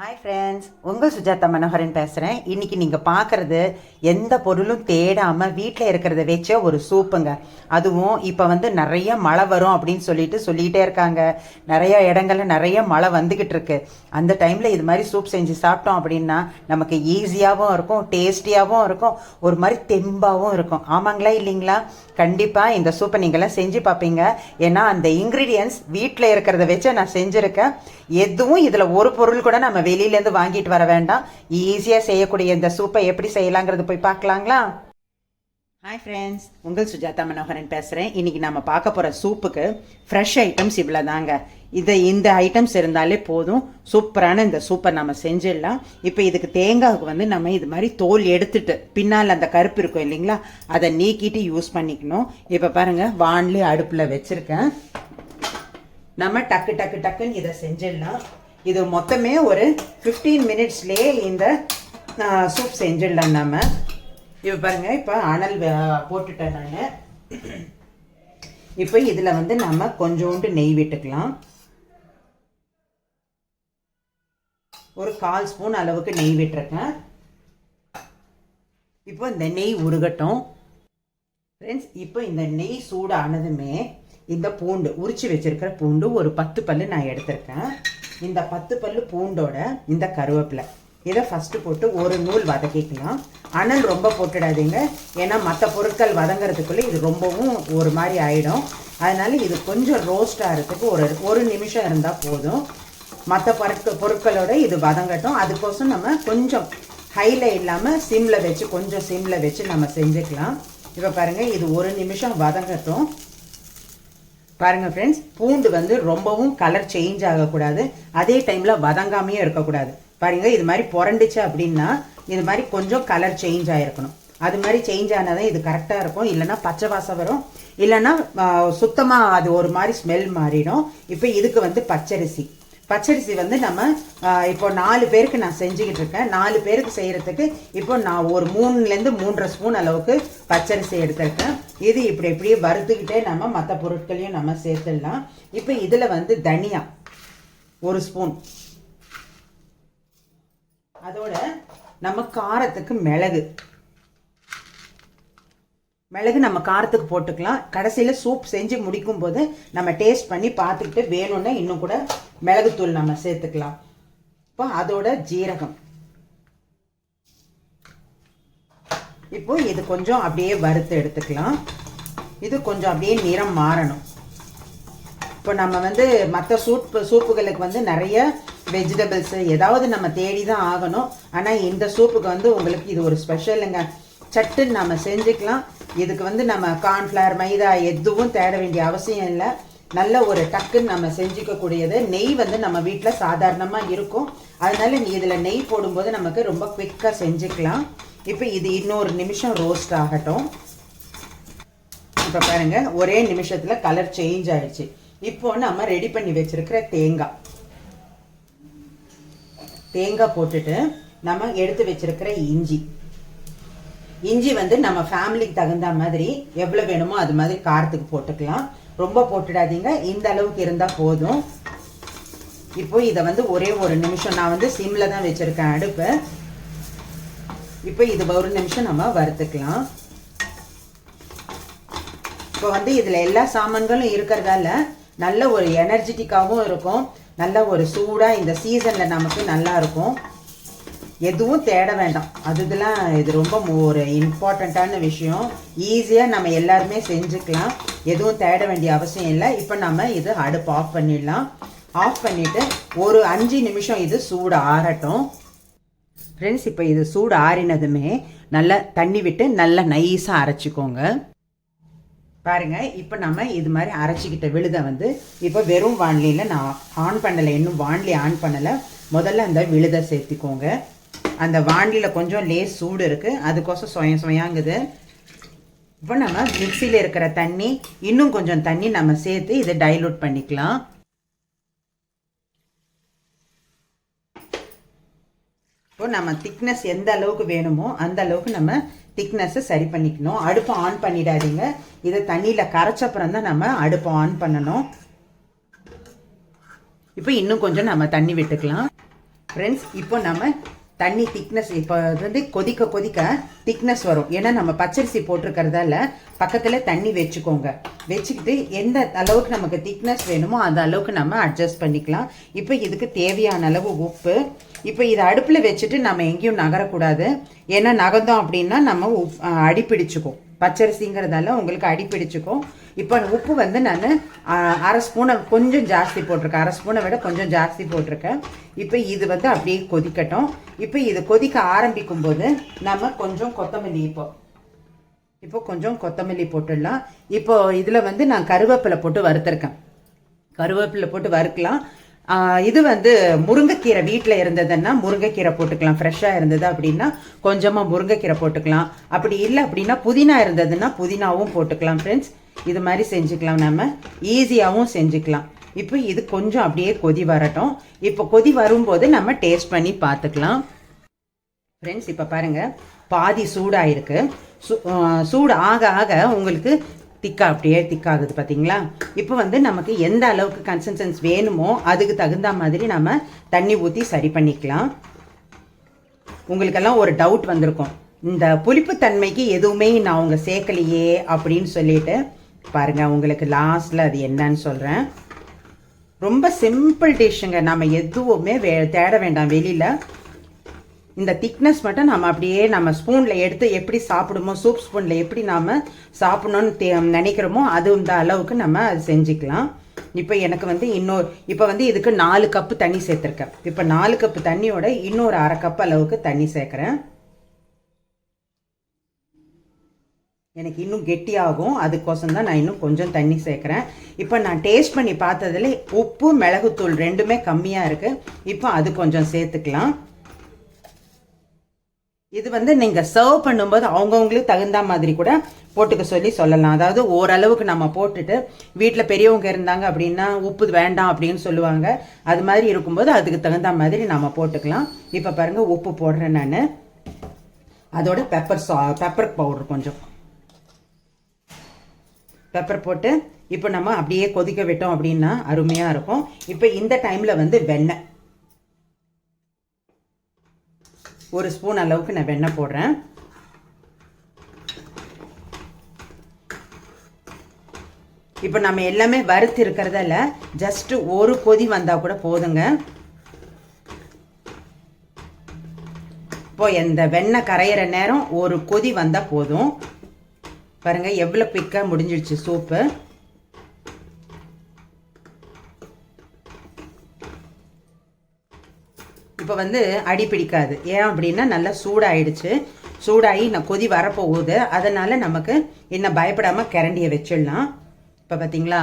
Hi friends உங்கள் சுஜாதா மனோகரன் பேசுகிறேன் இன்றைக்கி நீங்கள் பார்க்குறது எந்த பொருளும் தேடாமல் வீட்டில் இருக்கிறத வச்சே ஒரு சூப்புங்க. அதுவும் இப்போ வந்து நிறைய மழை வரும் அப்படின்னு சொல்லிட்டு சொல்லிகிட்டே இருக்காங்க. நிறைய இடங்கள்ல நிறைய மழை வந்துக்கிட்டு இருக்கு. அந்த டைமில் இது மாதிரி சூப் செஞ்சு சாப்பிட்டோம் அப்படின்னா நமக்கு ஈஸியாகவும் இருக்கும் டேஸ்டியாகவும் இருக்கும் ஒரு மாதிரி தெம்பாகவும் இருக்கும். ஆமாங்களா இல்லைங்களா? கண்டிப்பாக இந்த சூப்பை நீங்களாம் செஞ்சு பார்ப்பீங்க. ஏன்னா அந்த இன்க்ரீடியன்ஸ் வீட்டில் இருக்கிறத வச்சு நான் செஞ்சுருக்கேன். எதுவும் இதில் ஒரு பொருள் கூட நம்ம வெளியிலேருந்து வாங்கிட்டு வர வேண்டாம். ஈஸியாக செய்யக்கூடிய இந்த சூப்பை எப்படி செய்யலாங்கிறது போய் பார்க்கலாங்களா? ஹாய் ஃப்ரெண்ட்ஸ் உங்கள் சுஜாதா மனோகரன் பேசுகிறேன் இன்றைக்கி நம்ம பார்க்க போகிற சூப்புக்கு ஃப்ரெஷ் ஐட்டம்ஸ் இவ்வளோ தாங்க இதை இந்த ஐட்டம்ஸ் இருந்தாலே போதும். சூப்பரான இந்த சூப்பை நம்ம செஞ்சிடலாம். இப்போ இதுக்கு தேங்காய்க்கு வந்து நம்ம இது மாதிரி தோல் எடுத்துட்டு பின்னால் அந்த கருப்பு இருக்கும் இல்லைங்களா அதை நீக்கிட்டு யூஸ் பண்ணிக்கணும். இப்போ பாருங்கள் வான்லி அடுப்பில் வச்சுருக்கேன். நம்ம டக்கு டக்கு டக்குன்னு இதை செஞ்சிடலாம். இது மொத்தமே ஒரு ஃபிஃப்டீன் மினிட்ஸ்லேயே இந்த சூப் செஞ்சிடலாம் நம்ம இப்போ பாருங்கள் இப்போ அனல் போட்டுட்டேன் நான். இப்போ இதில் வந்து நம்ம கொஞ்சோண்டு நெய் விட்டுக்கலாம். ஒரு கால் ஸ்பூன் அளவுக்கு நெய் விட்டுருக்கேன். இப்போ இந்த நெய் உருகட்டும். ஃப்ரெண்ட்ஸ் இப்போ இந்த நெய் சூடானதுமே இந்த பூண்டு உரிச்சு வச்சுருக்கிற பூண்டு ஒரு பத்து பல்லு நான் எடுத்திருக்கேன். இந்த பத்து பல்லு பூண்டோட இந்த கருவேப்பிலை. இதை ஃபஸ்ட்டு போட்டு ஒரு நூல் வதக்கிக்கலாம். அனல் ரொம்ப போட்டுடாதீங்க. ஏன்னா மற்ற பொருட்கள் வதங்கிறதுக்குள்ளே இது ரொம்பவும் ஒரு மாதிரி ஆகிடும் அதனால இது கொஞ்சம் ரோஸ்ட் ஆகிறதுக்கு ஒரு ஒரு நிமிஷம் இருந்தால் போதும். மற்ற பொருட்கள் பொருட்களோட இது வதங்கட்டும். அதுக்கோசம் நம்ம கொஞ்சம் ஹையில் இல்லாமல் சிம்மில் வச்சு கொஞ்சம் சிம்மில் வச்சு நம்ம செஞ்சுக்கலாம். இப்போ பாருங்கள் இது ஒரு நிமிஷம் வதங்கட்டும். பாருங்கள் ஃப்ரெண்ட்ஸ் பூண்டு வந்து ரொம்பவும் கலர் சேஞ்ச் ஆகக்கூடாது. அதே டைமில் வதங்காமையும் இருக்கக்கூடாது. பாருங்கள் இது மாதிரி புரண்டுச்சு அப்படின்னா இது மாதிரி கொஞ்சம் கலர் சேஞ்ச் ஆகிருக்கணும் அது மாதிரி சேஞ்ச் ஆனாதான் இது கரெக்டாக இருக்கும். இல்லைன்னா பச்சை வாசம் வரும். இல்லைன்னா சுத்தமாக அது ஒரு மாதிரி ஸ்மெல் மாறிடும். இப்போ இதுக்கு வந்து பச்சரிசி. பச்சரிசி வந்து நம்ம இப்போ நாலு பேருக்கு நான் செஞ்சுக்கிட்டு இருக்கேன். நாலு பேருக்கு செய்கிறதுக்கு இப்போ நான் ஒரு மூணுலேருந்து மூன்றரை ஸ்பூன் அளவுக்கு பச்சரிசி எடுத்திருக்கேன். இது இப்படி இப்படியே வறுத்துக்கிட்டே நம்ம மற்ற பொருட்களையும் நம்ம சேர்த்துடலாம். இப்போ இதில் வந்து தனியா ஒரு ஸ்பூன் அதோட நம்ம காரத்துக்கு மிளகு. மிளகு நம்ம காரத்துக்கு போட்டுக்கலாம். கடைசியில் சூப் செஞ்சு முடிக்கும் போது நம்ம டேஸ்ட் பண்ணி பார்த்துக்கிட்டு வேணும்னா இன்னும் கூட மிளகுத்தூள் நம்ம சேர்த்துக்கலாம். இப்போ அதோட ஜீரகம். இப்போ இது கொஞ்சம் அப்படியே வறுத்து எடுத்துக்கலாம். இது கொஞ்சம் அப்படியே நிறம் மாறணும். இப்போ நம்ம வந்து மற்ற சூப்பு சூப்புகளுக்கு வந்து நிறைய வெஜிடபிள்ஸு ஏதாவது நம்ம தேடி தான் ஆகணும். ஆனால் இந்த சூப்புக்கு வந்து உங்களுக்கு இது ஒரு ஸ்பெஷலுங்க சட்டுன்னு நம்ம செஞ்சுக்கலாம். இதுக்கு வந்து நம்ம கார்ன்ஃப்ளவர் மைதா எதுவும் தேட வேண்டிய அவசியம் இல்லை. நல்ல ஒரு டக்குன்னு நம்ம செஞ்சுக்கக்கூடியது. நெய் வந்து நம்ம வீட்டில் சாதாரணமாக இருக்கும். அதனால நீ இதில் நெய் போடும்போது நமக்கு ரொம்ப குவிக்காக செஞ்சுக்கலாம். இப்போ இது இன்னொரு நிமிஷம் ரோஸ்ட் ஆகட்டும். இப்போ பாருங்கள் ஒரே நிமிஷத்தில் கலர் சேஞ்ச் ஆயிடுச்சு. இப்போ நம்ம ரெடி பண்ணி வச்சிருக்கிற தேங்காய். தேங்காய் போட்டுட்டு நம்ம எடுத்து வச்சிருக்கிற இஞ்சி. இஞ்சி வந்து நம்ம ஃபேமிலிக்கு தகுந்த மாதிரி எவ்வளோ வேணுமோ அது மாதிரி காரத்துக்கு போட்டுக்கலாம். ரொம்ப போட்டுடாதீங்க. இந்த அளவுக்கு இருந்தால் போதும். இப்போ இதை வந்து ஒரே ஒரு நிமிஷம் நான் வந்து சிம்மில் தான் வச்சுருக்கேன் அடுப்பு. இப்போ இது ஒரு நிமிஷம் நம்ம வறுத்துக்கலாம். இப்போ வந்து இதில் எல்லா சாமான்களும் இருக்கிறதால நல்ல ஒரு எனர்ஜெட்டிக்காகவும் இருக்கும். நல்ல ஒரு சூடாக இந்த சீசனில் நமக்கு நல்லா இருக்கும். எதுவும் தேட வேண்டாம். அது இதெல்லாம் இது ரொம்ப ஒரு இம்பார்ட்டண்ட்டான விஷயம். ஈஸியாக நம்ம எல்லாருமே செஞ்சுக்கலாம். எதுவும் தேட வேண்டிய அவசியம் இல்லை. இப்போ நம்ம இது அடுப்பு ஆஃப் பண்ணிடலாம். ஆஃப் பண்ணிவிட்டு ஒரு அஞ்சு நிமிஷம் இது சூடு ஆறட்டும். ஃப்ரெண்ட்ஸ் இப்போ இது சூடு ஆறினதுமே நல்லா தண்ணி விட்டு நல்லா நைஸாக அரைச்சிக்கோங்க. பாருங்கள் இப்போ நம்ம இது மாதிரி அரைச்சிக்கிட்ட விழுதை வந்து இப்போ வெறும் வாண்லியில் நான் ஆன் பண்ணலை இன்னும் வாண்லி ஆன் பண்ணலை. முதல்ல அந்த விழுதை சேர்த்திக்கோங்க. அந்த வாண்டியில் கொஞ்சம் லேஸ் சூடு இருக்குது அதுக்கோசம் சுய சுயாங்குது. இப்போ நம்ம மிக்சியில் இருக்கிற தண்ணி இன்னும் கொஞ்சம் தண்ணி நம்ம சேர்த்து இதை டைலூட் பண்ணிக்கலாம். இப்போ நம்ம திக்னஸ் எந்த அளவுக்கு வேணுமோ அந்த அளவுக்கு நம்ம திக்னஸை சரி பண்ணிக்கணும். அடுப்பை ஆன் பண்ணிடாதீங்க. இதை தண்ணியில் கரைச்சப்புறம் தான் நம்ம அடுப்பை ஆன் பண்ணணும். இப்போ இன்னும் கொஞ்சம் நம்ம தண்ணி விட்டுக்கலாம். ஃப்ரெண்ட்ஸ் இப்போ நம்ம தண்ணி திக்னஸ் இப்போ வந்து கொதிக்க கொதிக்க திக்னஸ் வரும். ஏன்னா நம்ம பச்சரிசி போட்டிருக்கிறதால பக்கத்தில் தண்ணி வச்சுக்கோங்க. வச்சுக்கிட்டு எந்த அளவுக்கு நமக்கு திக்னஸ் வேணுமோ அந்த அளவுக்கு நம்ம அட்ஜஸ்ட் பண்ணிக்கலாம். இப்போ இதுக்கு தேவையான அளவு உப்பு. இப்போ இதை அடுப்பில் வச்சுட்டு நம்ம எங்கேயும் நகரக்கூடாது. ஏன்னா நகர்ந்தோம் அப்படின்னா நம்ம உப் அடி பிடிச்சிக்கும் பச்சரிசிங்கிறதால உங்களுக்கு அடி பிடிச்சிக்கும் இப்போ உப்பு வந்து நான் அரை ஸ்பூனை கொஞ்சம் ஜாஸ்தி போட்டிருக்கேன். அரை ஸ்பூனை விட கொஞ்சம் ஜாஸ்தி போட்டிருக்கேன். இப்போ இது வந்து அப்படியே கொதிக்கட்டும். இப்போ இது கொதிக்க ஆரம்பிக்கும் போது நம்ம கொஞ்சம் கொத்தமல்லி இப்போ. இப்போ கொஞ்சம் கொத்தமல்லி போட்டுடலாம். இப்போ இதில் வந்து நான் கருவேப்பிலை போட்டு வறுத்துருக்கேன். கருவேப்பிலை போட்டு வறுக்கலாம். இது வந்து முருங்கைக்கீரை வீட்டில் இருந்ததுன்னா முருங்கைக்கீரை போட்டுக்கலாம். ஃப்ரெஷ்ஷாக இருந்தது அப்படின்னா கொஞ்சமாக முருங்கைக்கீரை போட்டுக்கலாம். அப்படி இல்லை அப்படின்னா புதினா இருந்ததுன்னா புதினாவும் போட்டுக்கலாம் ஃப்ரெண்ட்ஸ் இது மாதிரி செஞ்சுக்கலாம் நம்ம ஈஸியாகவும் செஞ்சுக்கலாம். இப்போ இது கொஞ்சம் அப்படியே கொதி வரட்டும். இப்போ கொதி வரும்போது நம்ம டேஸ்ட் பண்ணி பார்த்துக்கலாம். ஃப்ரெண்ட்ஸ் இப்போ பாருங்கள் பாதி சூடாயிருக்கு. சூ- சூடு ஆக ஆக உங்களுக்கு திக்கா அப்படியே திக்காகுது பார்த்தீங்களா இப்போ வந்து நமக்கு எந்த அளவுக்கு கன்சிஸ்டன்ஸ் வேணுமோ அதுக்கு தகுந்த மாதிரி நம்ம தண்ணி ஊற்றி சரி பண்ணிக்கலாம். உங்களுக்கெல்லாம் ஒரு டவுட் வந்திருக்கும். இந்த புளிப்புத்தன்மைக்கு எதுவுமே நான் அவங்க சேர்க்கலையே அப்படின்னு சொல்லிட்டு பாருங்க உங்களுக்கு லாஸ்ட்ல அது என்னன்னு சொல்றேன். ரொம்ப சிம்பிள் டிஷ்ஷுங்க நம்ம எதுவுமே வே தேட வேண்டாம் வெளியில. இந்த திக்னஸ் மட்டும் நம்ம அப்படியே நம்ம ஸ்பூனில் எடுத்து எப்படி சாப்பிடுமோ சூப் ஸ்பூனில் எப்படி நாம் சாப்பிடணும்னு தே நினைக்கிறோமோ அது இந்த அளவுக்கு நம்ம அது செஞ்சுக்கலாம். இப்போ எனக்கு வந்து இன்னொரு இப்போ வந்து இதுக்கு நாலு கப்பு தண்ணி சேர்த்துருக்கேன். இப்போ நாலு கப்பு தண்ணியோட இன்னொரு அரை கப் அளவுக்கு தண்ணி சேர்க்குறேன். எனக்கு இன்னும் கெட்டியாகும். அதுக்கோசம் தான் நான் இன்னும் கொஞ்சம் தண்ணி சேர்க்குறேன். இப்போ நான் டேஸ்ட் பண்ணி பார்த்ததுல உப்பு மிளகுத்தூள் ரெண்டுமே கம்மியாக இருக்குது இப்போ அது கொஞ்சம் சேர்த்துக்கலாம். இது வந்து நீங்கள் சர்வ் பண்ணும்போது அவங்கவுங்களுக்கு தகுந்த மாதிரி கூட போட்டுக்க சொல்லி சொல்லலாம். அதாவது ஓரளவுக்கு நம்ம போட்டுட்டு வீட்டில் பெரியவங்க இருந்தாங்க அப்படின்னா உப்பு வேண்டாம் அப்படின்னு சொல்லுவாங்க. அது மாதிரி இருக்கும்போது அதுக்கு தகுந்த மாதிரி நம்ம போட்டுக்கலாம். இப்போ பாருங்கள் உப்பு போடுறேன் நான். அதோட பெப்பர் சா பெப்பர் பவுடர் கொஞ்சம். பெப்பர் போட்டு இப்போ நம்ம அப்படியே கொதிக்க விட்டோம் அப்படின்னா அருமையாக இருக்கும். இப்போ இந்த டைமில் வந்து வெண்ணெய். ஒரு ஸ்பூன் அளவுக்கு நான் வெண்ணெய் போடுறேன். இப்போ நம்ம எல்லாமே வறுத்து இருக்கிறதால ஜஸ்ட்டு ஒரு கொதி வந்தால் கூட போதுங்க. இப்போ இந்த வெண்ணெய் கரையிற நேரம் ஒரு கொதி வந்தால் போதும். பாருங்கள் எவ்வளோ பிக்காக முடிஞ்சிடுச்சு சூப்பு. இப்போ வந்து அடி பிடிக்காது. ஏன் அப்படின்னா நல்லா சூடாயிடுச்சு. சூடாகி நான் கொதி வரப்போகுது. அதனால் நமக்கு என்ன பயப்படாமல் கரண்டியை வச்சிடலாம். இப்போ பார்த்தீங்களா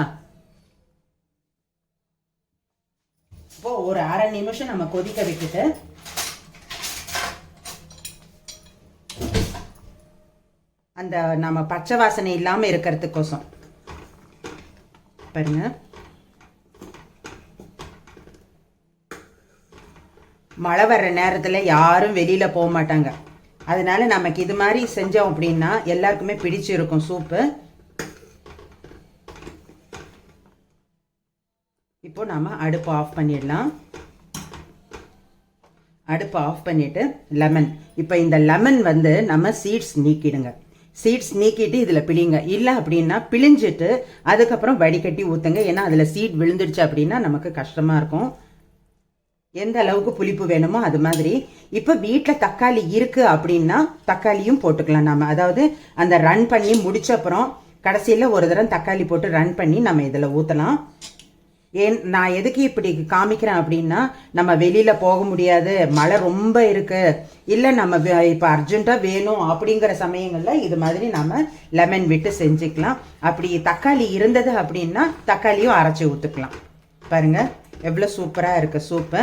இப்போ ஒரு அரை நிமிஷம் நம்ம கொதிக்க விட்டுட்டு அந்த நம்ம பச்சை வாசனை இல்லாமல் இருக்கிறதுக்கோசம். பாருங்கள் மழை வர்ற நேரத்தில் யாரும் வெளியில் போக மாட்டாங்க. அதனால நமக்கு இது மாதிரி செஞ்சோம் அப்படின்னா எல்லாருக்குமே பிடிச்சிருக்கும் சூப்பு. இப்போ நம்ம அடுப்பு ஆஃப் பண்ணிடலாம். அடுப்பு ஆஃப் பண்ணிட்டு லெமன் இப்போ இந்த லெமன் வந்து நம்ம சீட்ஸ் நீக்கிடுங்க. சீட்ஸ் நீக்கிட்டு இதில் பிழிங்க. இல்லை அப்படின்னா பிழிஞ்சிட்டு அதுக்கப்புறம் வடிகட்டி ஊற்றுங்க ஏன்னா அதில் சீட் விழுந்துடுச்சு அப்படின்னா நமக்கு கஷ்டமாக இருக்கும். எந்த அளவுக்கு புளிப்பு வேணுமோ அது மாதிரி. இப்போ வீட்டில் தக்காளி இருக்குது அப்படின்னா தக்காளியும் போட்டுக்கலாம் நம்ம அதாவது அந்த ரன் பண்ணி முடிச்ச அப்புறம் கடைசியில் ஒரு தடவை தக்காளி போட்டு ரன் பண்ணி நம்ம இதில் ஊற்றலாம் ஏன் நான் எதுக்கு இப்படி காமிக்கிறேன் அப்படின்னா நம்ம வெளியில் போக முடியாது. மழை ரொம்ப இருக்குது இல்லை நம்ம இப்போ அர்ஜென்ட்டாக வேணும் அப்படிங்கிற சமயங்களில் இது மாதிரி நம்ம லெமன் விட்டு செஞ்சுக்கலாம். அப்படி தக்காளி இருந்தது அப்படின்னா தக்காளியும் அரைச்சி ஊற்றுக்கலாம் பாருங்க எவ்வளோ சூப்பராக இருக்குது சூப்பு.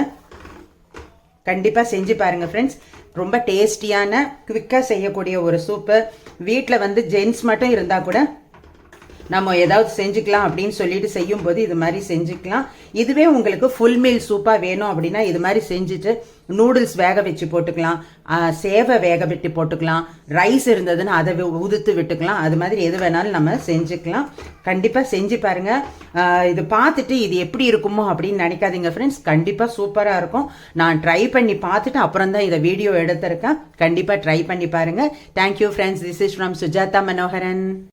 கண்டிப்பாக செஞ்சு பாருங்க ஃப்ரெண்ட்ஸ் ரொம்ப டேஸ்டியான குவிக்காக செய்யக்கூடிய ஒரு சூப்பு வீட்டில் வந்து ஜென்ஸ் மட்டும் இருந்தால் கூட நம்ம ஏதாவது செஞ்சுக்கலாம் அப்படின்னு சொல்லிட்டு செய்யும்போது இது மாதிரி செஞ்சுக்கலாம். இதுவே உங்களுக்கு ஃபுல் மீல் சூப்பாக வேணும் அப்படின்னா இது மாதிரி செஞ்சுட்டு நூடுல்ஸ் வேக வச்சு போட்டுக்கலாம். சேவை வேக வெட்டி போட்டுக்கலாம். ரைஸ் இருந்ததுன்னா அதை உதுத்து விட்டுக்கலாம். அது மாதிரி எது வேணாலும் நம்ம செஞ்சுக்கலாம். கண்டிப்பாக செஞ்சு பாருங்கள் இது பார்த்துட்டு இது எப்படி இருக்குமோ அப்படின்னு நினைக்காதீங்க ஃப்ரெண்ட்ஸ் கண்டிப்பாக சூப்பராக இருக்கும். நான் ட்ரை பண்ணி பார்த்துட்டு அப்புறம் தான் இதை வீடியோ எடுத்திருக்கேன். கண்டிப்பாக ட்ரை பண்ணி பாருங்கள் thank you friends this is from Sujatha Manoharan